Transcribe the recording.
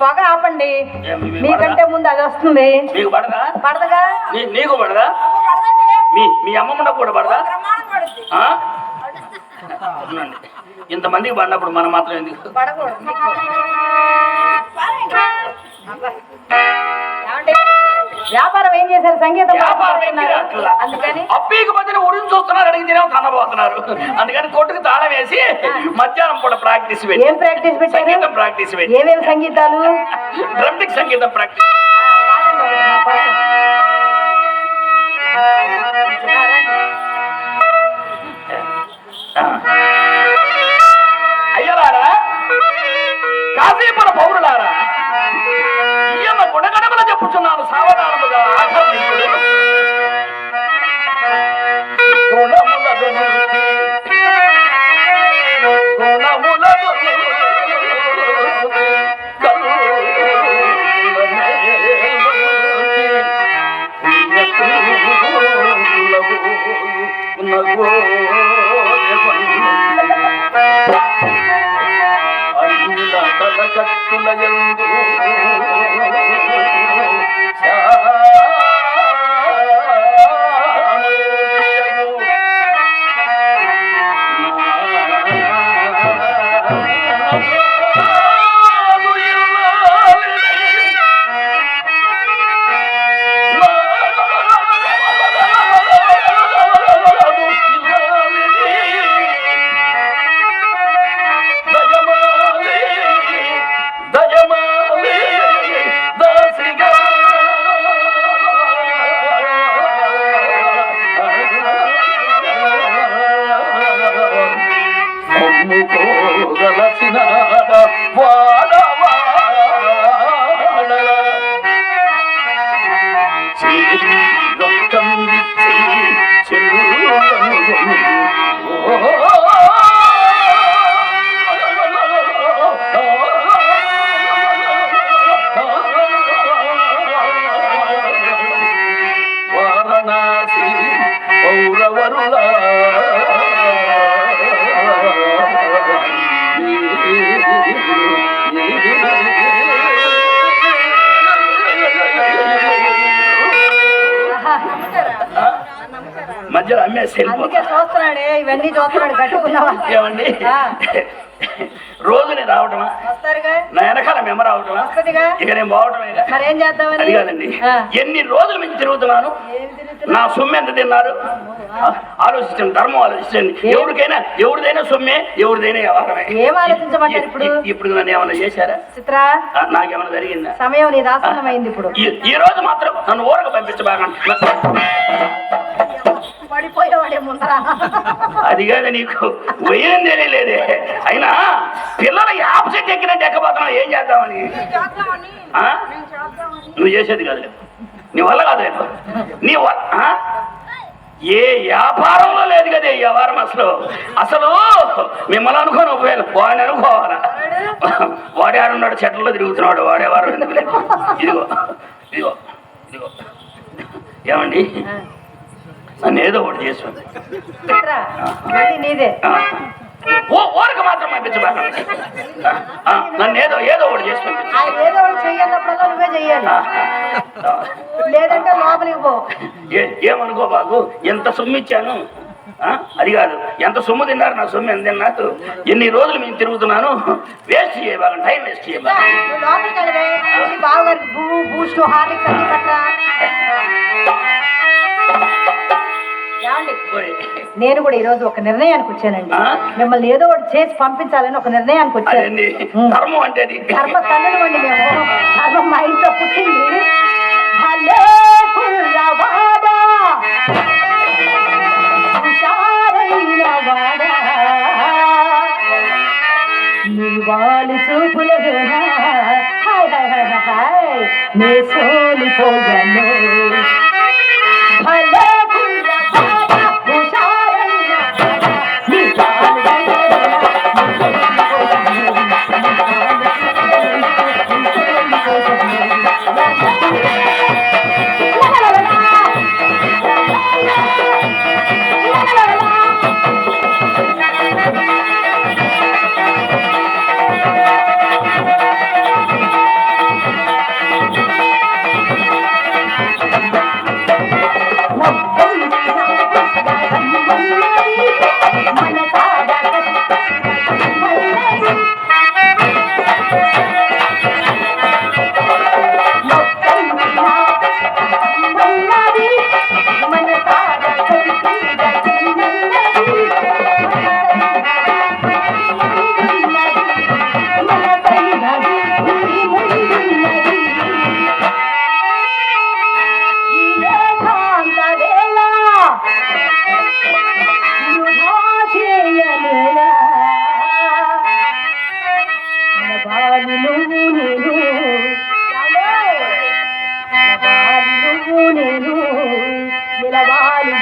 పొగ ఆపండి. మీకంటే ముందు అది వస్తుంది. మీకు పడదా పడదగా నీకు పడదా మీ మీ అమ్మమ్మ కూడా పడదా ఇంతమందికి పడినప్పుడు మనం మాత్రం ఎందుకు? పడకూడదు చేశారు సంగీతం. అందుకని అప్పీకి మధ్యన ఉడిని చూస్తున్నారు అడిగితేనే తన్నబోతున్నారు అందుకని కొట్టుకు తాళం వేసి మధ్యాహ్నం పూట ప్రాక్టీస్ ఏం ప్రాక్టీస్ పెట్టారు? సంగీతం ప్రాక్టీస్ ఏమేమి సంగీతాలు? డ్రమ్టిక్ సంగీతం ప్రాక్టీస్. Hollywood. మధ్యలో అమ్మేసి అందుకే చూస్తున్నాడే ఇవన్నీ చూస్తున్నాడు కట్టుకున్నావా? ఏమండి? ఆ. రోజుని రావటమా? నా వెనకాల మెమ రావటమా? ఇక నేను చేద్దామని? అది కాదండి. ఎన్ని రోజుల నుంచి తిరుగుతున్నాను? నా సొమ్ము ఎంత తిన్నారు? ఆలోచించండి ధర్మం ఆలోచించండి. ఎవరికైనా ఎవరిదైనా సొమ్మే ఎవరిదైనా వ్యవహారమే. ఇప్పుడు? నన్ను ఏమైనా చేశారా? చిత్ర? నాకేమైనా జరిగిందా? సమయం ఇప్పుడు. ఈ- ఈ రోజు మాత్రం నన్ను ఊరకు పంపించబాగా పడిపోయేవాడే ముందర అది కాదు నీకు. వయ్యం తెలియలేదే అయినా పిల్లల యాప చెట్టు ఎక్కినట్టు ఎక్కబోతున్నావు ఏం చేద్దామని? నువ్వు చేసేది కాదు నీ వల్ల కాదు రేపు నీ? ఏ వ్యాపారంలో లేదు కదా ఈ వ్యవహారం అసలు. అసలు మిమ్మల్ని అనుకోని ఉపయోగం వాడిని అనుకోవాలా? వాడే ఆడున్నాడు చెట్లలో తిరుగుతున్నాడు వాడేవారు ఎందుకు ఇదిగో ఇదిగో ఇదిగో. ఏమండి? నన్ను ఏదో ఒకటి చేస్తుంది. నీదే. ఓ ఓరకు మాత్రం పంపించబాకండి ఆ, నన్ను ఏదో ఏదో ఒకటి చేసి పంపించు ఆయన ఏదో ఒకటి చెయ్యాలప్పుడల్లా నువ్వే చెయ్యాలి. లేదంటే లోపలికి పో. ఏమనుకో బాబు ఎంత సొమ్ము ఇచ్చాను? అది కాదు ఎంత సొమ్ము తిన్నారు నా సొమ్ము ఎంత తిన్నారు ఎన్ని రోజులు మేము తిరుగుతున్నాను? వేస్ట్ చేయబాగం టైం వేస్ట్ వెళ్ళి బావగారికి బూస్ట్ హార్లిక్స్ అన్ని నేను కూడా ఈ రోజు ఒక నిర్ణయానికి వచ్చానండి? మిమ్మల్ని ఏదో ఒకటి చేసి పంపించాలని ఒక నిర్ణయానికి వచ్చాను ఉం. ధర్మం అంటే అది. ధర్మ తల్లినమండి మేము. ధర్మం మా ఇంట్లో పుట్టింది. నివాళి చూపులలోన హాయ్ హాయ్ హాయ్ హాయ్ నే సోలిపోయాను నేను నిలవాలి